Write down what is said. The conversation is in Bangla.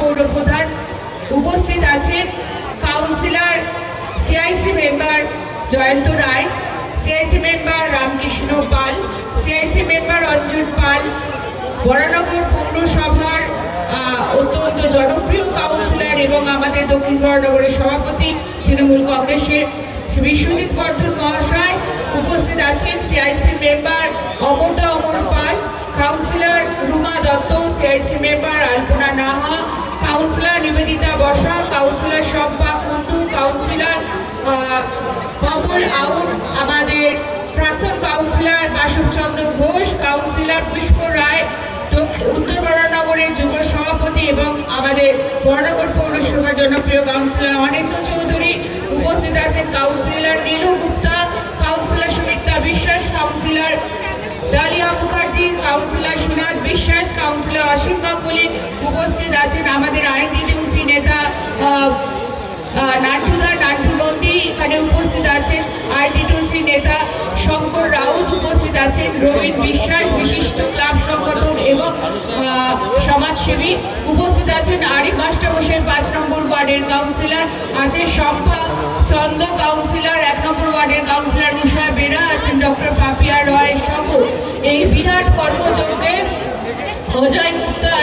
পৌরপ্রধান উপস্থিত আছেন councillor, CIC member Jayanta Roy, CIC member Ramkrishna Pal, CIC member Anjan Pal Baranagar পৌরসভার অত্যন্ত জনপ্রিয় কাউন্সিলর এবং আমাদের দক্ষিণ বরানগরের সভাপতি তৃণমূল কংগ্রেসের বিশ্বজিৎ বর্ধন মহাশয় উপস্থিত আছেন, CIC member অমরদা Amar Pal councillor Ruma Dutta CIC member Alpana Naha councillor Nibedita Basa councillor Shampa Kundu councillor Kamal out আমাদের প্রাক্তন কাউন্সিলর বাসবচন্দ্র ঘোষ কাউন্সিলর পুষ্প রায় উত্তর বরানগরের যুব সভাপতি এবং আমাদের বরানগর পৌরসভার জনপ্রিয় কাউন্সিলর অনিন্দ চৌধুরী উপস্থিত আছেন councillor Nilu Gupta councillor Sumitra Biswas councillor Dalia Mukherjee councillor Sunath councillor Asim Ganguly উপস্থিত আছেন আমাদের আইনটিটিউসি নেতা আহ, নান্টুদা নন্দী এখানে উপস্থিত আছেন। আইটিটিউসি নেতা শঙ্কর রাউত উপস্থিত আছেন। রবীন বিশ্বাস বিশিষ্ট ক্লাব সংগঠন এবং সমাজসেবী উপস্থিত আছেন। আরিফ মাস্টারমশাই পাঁচ নম্বর ওয়ার্ডের কাউন্সিলর আছে শম্পা চন্দ কাউন্সিলর এক নম্বর ওয়ার্ডের কাউন্সিলর উষা বেরা আছেন। ডক্টর পাপিয়া রয় সহ এই বিরাট কর্মযজ্ঞে অজয় গুপ্ত আহ,